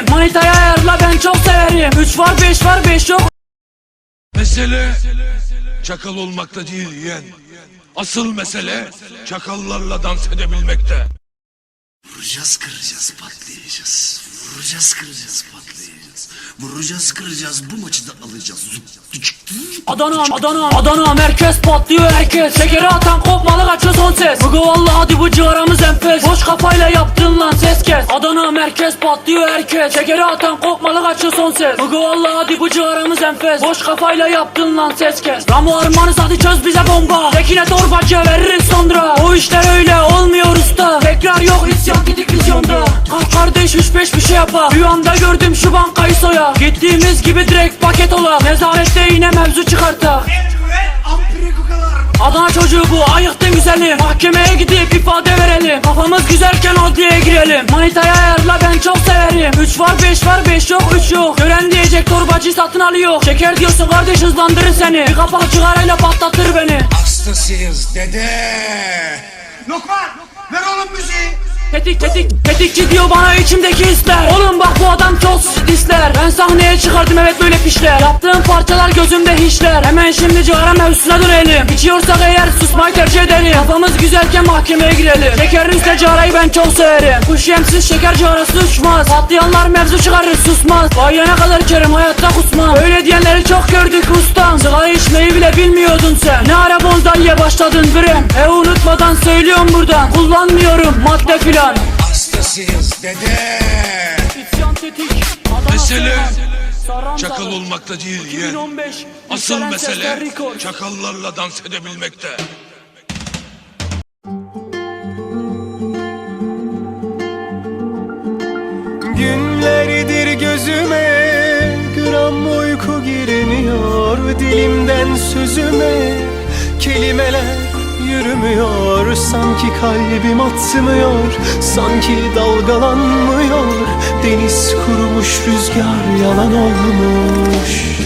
severim Manitaya ayarla ben çok severim 3 var 5 var 5 yok Mesele çakal olmakta değil yeğen. Asıl mesele çakallarla dans edebilmekte. Vuracağız kıracağız patlayacağız. Vuracağız kıracağız patlayacağız. Vuracağız kıracağız bu maçı da alacağız. Adana Adana Adana merkez patlıyor herkes Şekeri atan kopmalı kaçıyor son ses Bugü valla Boş kafayla yaptın lan ses kes. Adana merkez patlıyor herkes. Şekeri atan kopmalı kaçıyor son ses. Bugü valla hadi bu ciğaramız enfes. Boş kafayla yaptın lan ses kes. Ramo armanız hadi çöz bize bomba. Tekine torbacıya veririz sonra. O işler öyle olmuyor usta. Tekrar yok isyan gidik vizyonda. Ah kardeş üç beş bir şey yapar Rüyamda gördüm şu bankayı soya. Gittiğimiz gibi direkt paket ola. Nezarette yine mevzu çıkarta Adana çocuğu bu ayıktın güzelim. Mahkemeye gidip ifade verelim. Kafamız güzelken adliyeye girelim. Manitaya ayarla ben çok severim. 3 var 5 var 5 yok 3 yok. Gören diyecek torbacı satın alıyor. Şeker diyorsun kardeş hızlandırır seni. Bir kapak cigarayla patlatır beni. Hastasıyız dede. Lokman ver oğlum müziği. Tetik tetik tetikçi diyor bana içimdeki hisler Oğlum bak bu adam çok disler Ben sahneye çıkardım evet böyle pişler. Yaptığım parçalar gözümde hiçler. Hemen şimdi cigara mevzusuna dönelim. İçiyorsak eğer susmayı tercih edelim. Kafamız güzelken mahkemeye girelim. Şekerin üstüne cigarayı ben çok severim. Kuş yemsiz şeker cigarası uçmaz Patlayanlar mevzu çıkarır susmaz. Bayana kadar kerim hayatta kusmam. Öyle diyenleri çok gördük ustam. Sigara içmeyi bile bilmiyordun sen. Ne ara bonzalye başladın bre E unutmadan söylüyorum buradan. Kullanmıyorum madde filan Hastasıyız dede. İsyan tetik Adana Mesele Saran çakal olmakta değil yeğen. 2015 Asıl mesele çakallarla dans edebilmekte. Günlerdir gözüme gram uyku girmiyor Dilimden sözüme kelimeler yürümüyor Sanki kalbim atmıyor, sanki dalgalanmıyor Deniz kurumuş, rüzgar yalan olmuş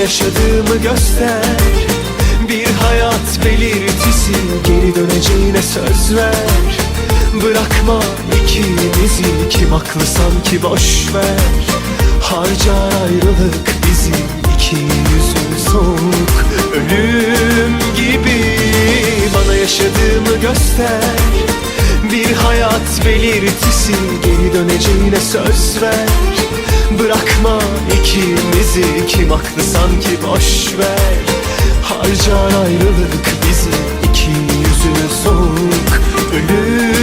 yaşadığımı göster. Bir hayat belirtisi Geri döneceğine söz ver. Bırakma ikimizi Kim haklı sanki boş ver. Harcar hayat belirtisi Geri döneceğine söz ver. Bırakma ikimizi Kim haklı sanki boş ver. Harcar ayrılık bizi iki yüzü soğuk Ölüm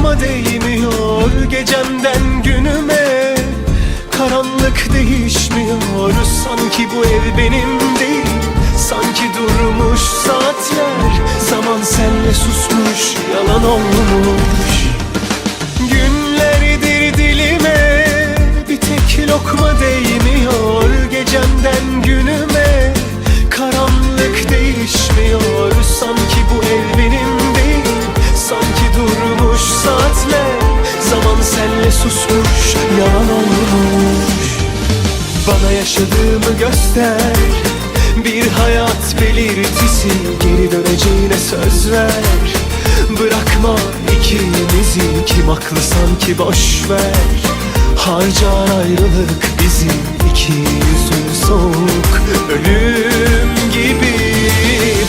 lokma değmiyor Gecemden günüme. Karanlık değişmiyor Sanki bu ev benim değil. Sanki durmuş saatler Zaman senle susmuş yalan olmuş Bana yaşadığımı göster. Bir hayat belirtisi Geri döneceğine söz ver. Bırakma ikimizi Kim haklı sanki boş ver. Harcar ayrılık bizi iki yüzü soğuk. Ölüm gibi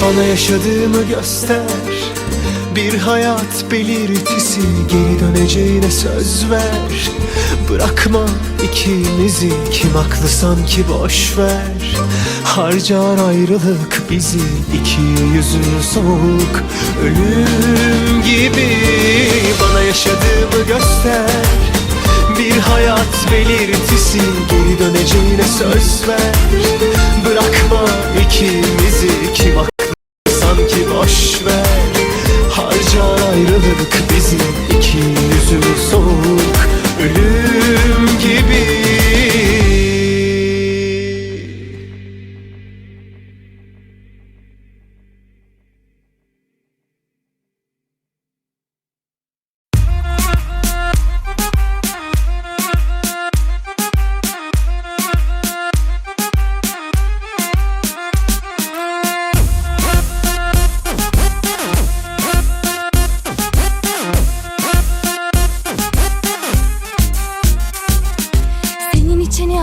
Bana yaşadığımı göster bir hayat belirtisi Geri döneceğine söz ver. Bırakma ikimizi Kim haklı sanki boş ver. Harcar ayrılık bizi iki yüzü soğuk. Ölüm gibi Bana yaşadığımı göster. Bir hayat belirtisi Geri döneceğine söz ver. Bırakma ikimizi Kim haklı sanki boş ver Harcar ayrılık bizim iki yüzümüz soğuk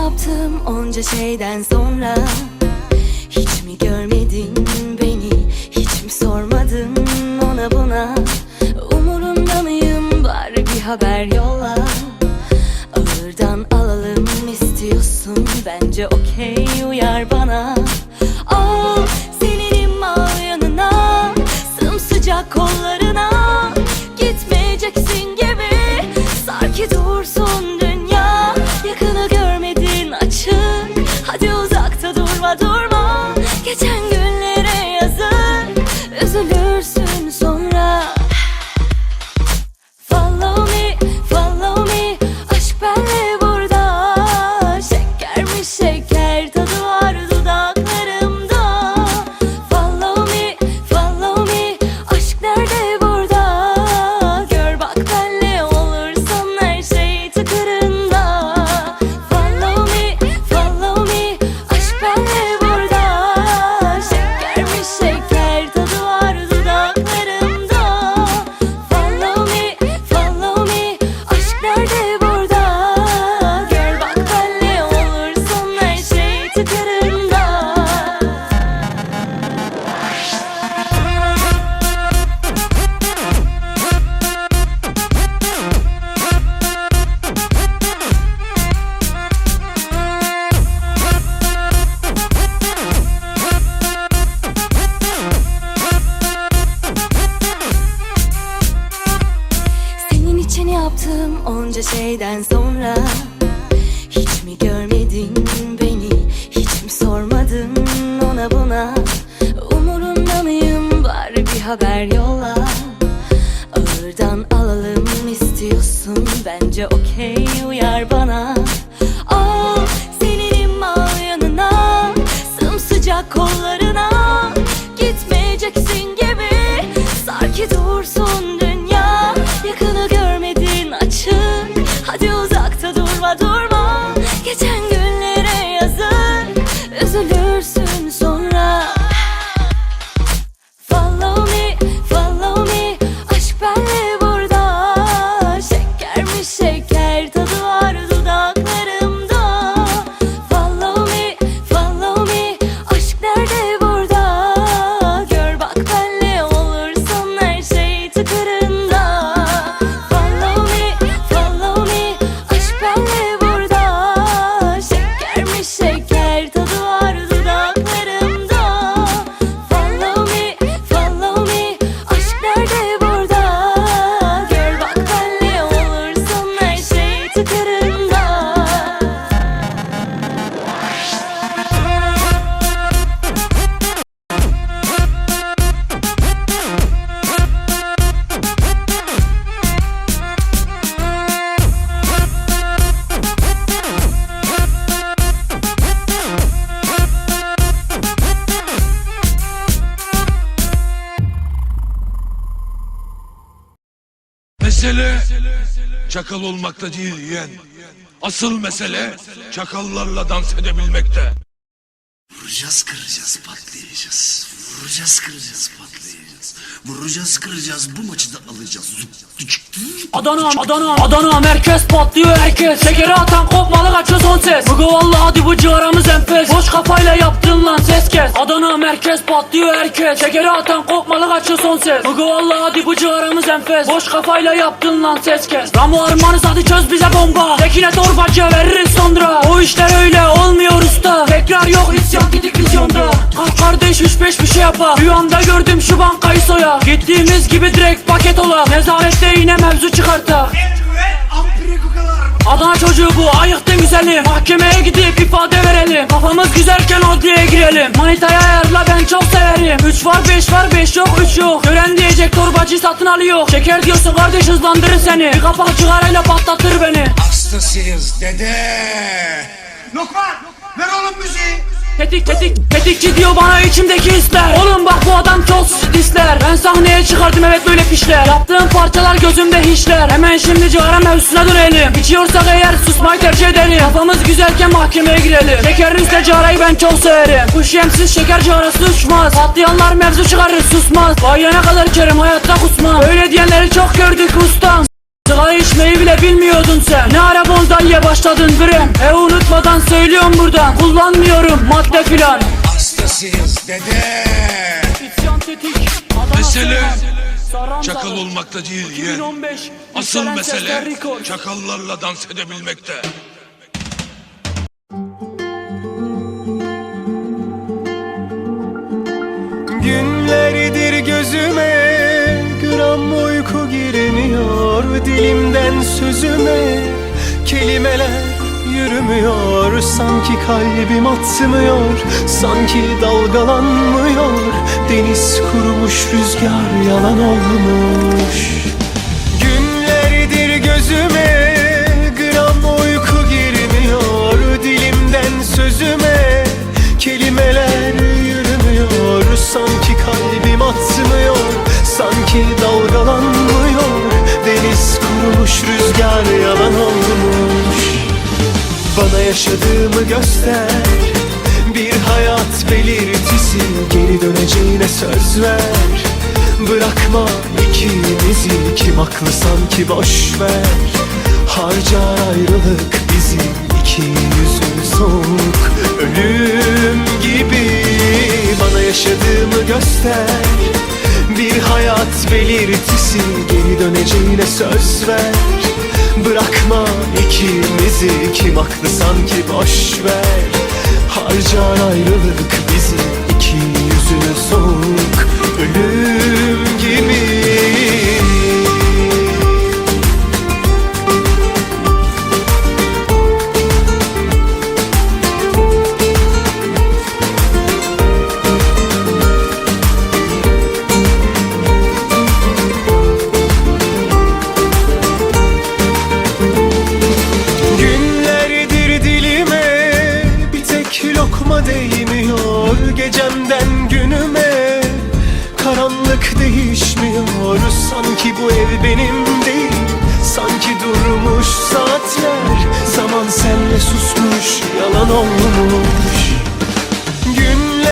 için yaptığım onca şeyden sonra? Hiç mi görmedin beni? Hiç mi sormadın ona buna? Umurumda mıyım? Bari bir haber yolla şeker Tadı onca şeyden sonra Hiç mi görmedin çakal olmakta değil yeğen. Asıl mesele çakallarla dans edebilmekte. Vuracağız kıracağız patlayacağız. Vuracağız kıracağız patlayacağız. Vuracağız kıracağız bu maçı da alacağız. Adana, Adana, Adana merkez patlıyor herkes. Şekeri atan kopmalı kaçıyor son ses. Bugü valla hadi bu ciğaramız enfes. Boş kafayla yaptın lan ses kes. Adana merkez patlıyor herkes. Şekeri atan kopmalı kaçıyor son ses. Bugü valla hadi bu ciğaramız enfes. Boş kafayla yaptın lan ses kes. Ramo armanız hadi çöz bize bomba. Tekine torbacıya veririz sonra. O işler öyle olmuyor usta. Tekrar yok isyan 5 3 5 bir şey yapa. Rüyamda gördüm şu bankayı soya. Gittiğimiz gibi direkt paket ola. Nezarette yine mevzu çıkarta. Adana çocuğu bu ayıktın güzelim Mahkemeye gidip ifade verelim. Kafamız güzelken odaya girelim. Manitaya ayarla ben çok severim. 3 var 5 var 5 yok 3 yok. Gören diyecek torbacı satın alıyor. Şeker diyorsun kardeş hızlandırır seni. Bir kapak çıkarayla patlatır beni. Hastasıyız dede. Lokman ver oğlum müziği. Tetik tetik tetikçi diyor bana içimdeki hisler. Oğlum bak bu adam çok disler Ben sahneye çıkardım evet böyle fişler Yaptığım parçalar gözümde hiçler. Hemen şimdi cigara mevzusuna dönelim. İçiyorsak eğer susmayı tercih edelim. Kafamız güzelken mahkemeye girelim. Şekerin üstüne cigarayı ben çok severim. Kuş yemsiz şeker cigarası uçmaz. Patlayanlar mevzu çıkarır susmaz. Bayana kadar içerim hayatta kusmam Öyle diyenleri çok gördük ustam Sigara içmeyi bile bilmiyordun sen. Ne ara bonzaiye başladın bre E unutmadan söylüyorum buradan. Kullanmıyorum madde filan. Hastasıyız dede. İsyan tetik Mesele Çakal olmakta değil yeğen. 2015 Asıl mesele çakallarla dans edebilmekte sözüme kelimeler yürümüyor. Sanki kalbim atmıyor, sanki dalgalanmıyor. Deniz kurumuş, rüzgar yalan olmuş rüzgar yalan olmuş. Bana yaşadığımı göster. Bir hayat belirtisi Geri döneceğine söz ver. Bırakma ikimizi Kim haklı sanki boş ver Harcar ayrılık bizi iki yüzü soğuk. Ölüm gibi Bana yaşadığımı göster. Bir hayat belirtisi Geri döneceğine söz ver Bırakma ikimizi. Kim haklı sanki boş ver. Harcar ayrılık bizi. İki yüzü soğuk Ölüm